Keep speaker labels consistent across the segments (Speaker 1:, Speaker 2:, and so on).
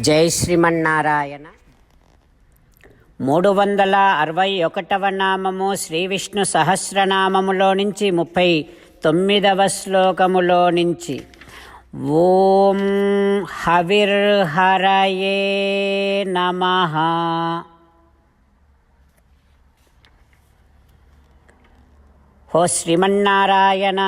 Speaker 1: జై శ్రీమన్నారాయణ. మూడు వందల అరవై ఒకటవ నామము శ్రీ విష్ణు సహస్రనామములో నుంచి ముప్పై తొమ్మిదవ శ్లోకములో నుంచి. ఓం హవిర్హరయే నమ. హో శ్రీమన్నారాయణ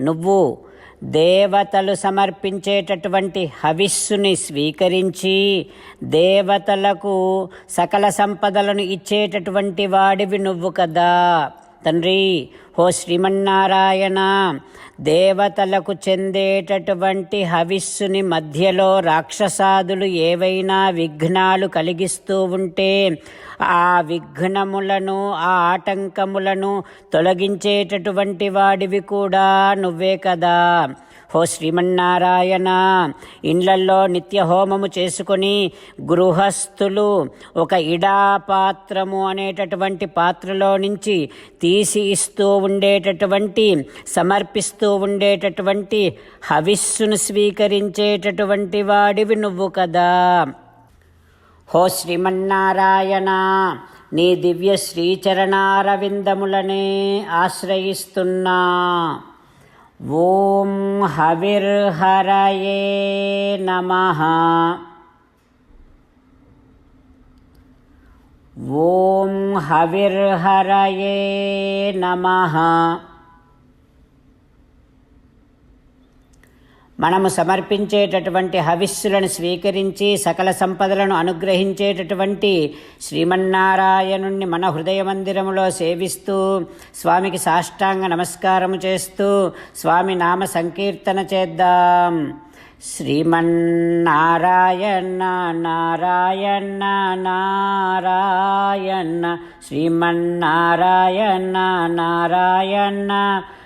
Speaker 1: నువ్వు దేవతలు సమర్పించేటటువంటి హవిస్సుని స్వీకరించి దేవతలకు సకల సంపదలను ఇచ్చేటటువంటి వాడివి నువ్వు కదా. తండ్రి ఓ శ్రీమన్నారాయణ దేవతలకు చెందేటటువంటి హవిస్సుని మధ్యలో రాక్షసాదులు ఏవైనా విఘ్నాలు కలిగిస్తూ ఉంటే ఆ విఘ్నములను ఆ ఆటంకములను తొలగించేటటువంటి వాడివి కూడా నువ్వే కదా. హో శ్రీమన్నారాయణ ఇండ్లల్లో నిత్య హోమము చేసుకొని గృహస్థులు ఒక ఇడా పాత్రము అనేటటువంటి పాత్రలో నుంచి తీసి ఇస్తూ ఉండేటటువంటి సమర్పిస్తూ ఉండేటటువంటి హవిస్సును స్వీకరించేటటువంటి వాడివి నువ్వు కదా. హో శ్రీమన్నారాయణ నీ దివ్య శ్రీచరణారవిందములనే ఆశ్రయిస్తున్నా. ఓం హవిర్హరయే నమ. ఓం హవిర్హరయే నమ. మనము సమర్పించేటటువంటి హవిస్సులను స్వీకరించి సకల సంపదలను అనుగ్రహించేటటువంటి శ్రీమన్నారాయణుణ్ణి మన హృదయ మందిరములో సేవిస్తూ స్వామికి సాష్టాంగ నమస్కారము చేస్తూ స్వామి నామ సంకీర్తన చేద్దాం. శ్రీమన్నారాయణ నారాయణ నారాయణ శ్రీమన్నారాయణ నారాయణ.